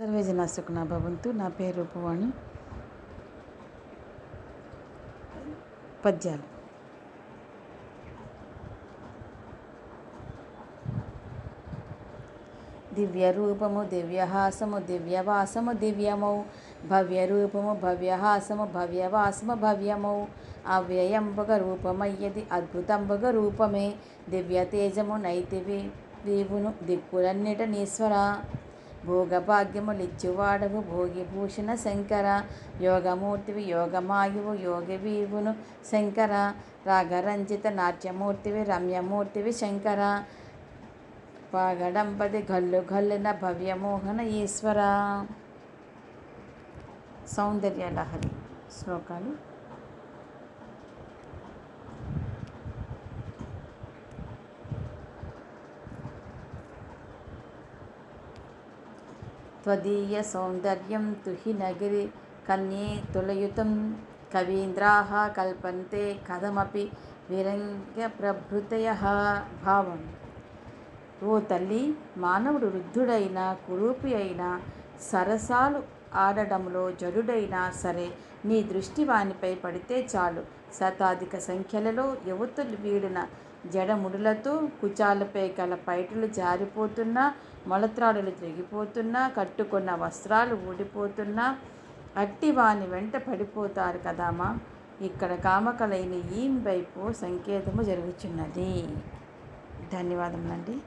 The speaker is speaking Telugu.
సర్వే జన సుఖన భవంతు నా పేరు రూపవాణి పద్యాలు. దివ్య రూపము దివ్యహాసము దివ్యవాసము దివ్యమౌ. భవ్య రూపము భవ్యహాసము భవ్యవాసము భవ్యమౌ. అవ్యయంబగ రూపమయ్యది అద్భుతంబగ రూపమే. దివ్యతేజము నైతివి వీవును దిక్కులన్నిట నీశ్వర. భోగభాగ్యములిచ్చువాడవు భోగిభూషణ శంకర. యోగమూర్తివి యోగమాయువు యోగి వీవును శంకర. రాగరంజిత నాట్యమూర్తివి రమ్యమూర్తివి శంకర. పాగడంపది గల్లు గల్లున భవ్యమోహన ఈశ్వర. సౌందర్య లహరి శ్లోకాలు त्वदीय सौन्दर्यं तु हि नगिरि कन्ये तुलयुतं कवीन्द्राः कल्पन्ते कथमपि విరంగప్రభృతయ భావం ఓ తల్లి మానవుడు వృద్ధుడైనా కురూపి అయినా సరసాలు ఆడడంలో జడుడైనా సరే నీ దృష్టి వానిపై పడితే చాలు. శతాధిక సంఖ్యలలో యువతులు వీడిన జడముడులతో కుచాలపై గల పైటలు జారిపోతున్నా మొలత్రాడులు తిరిగిపోతున్నా కట్టుకున్న వస్త్రాలు ఊడిపోతున్నా అట్టి వాని వెంట పడిపోతారు కదామా ఇక్కడ కామకలైన ఈ వైపు సంకేతము జరుగుచున్నది. ధన్యవాదములండి.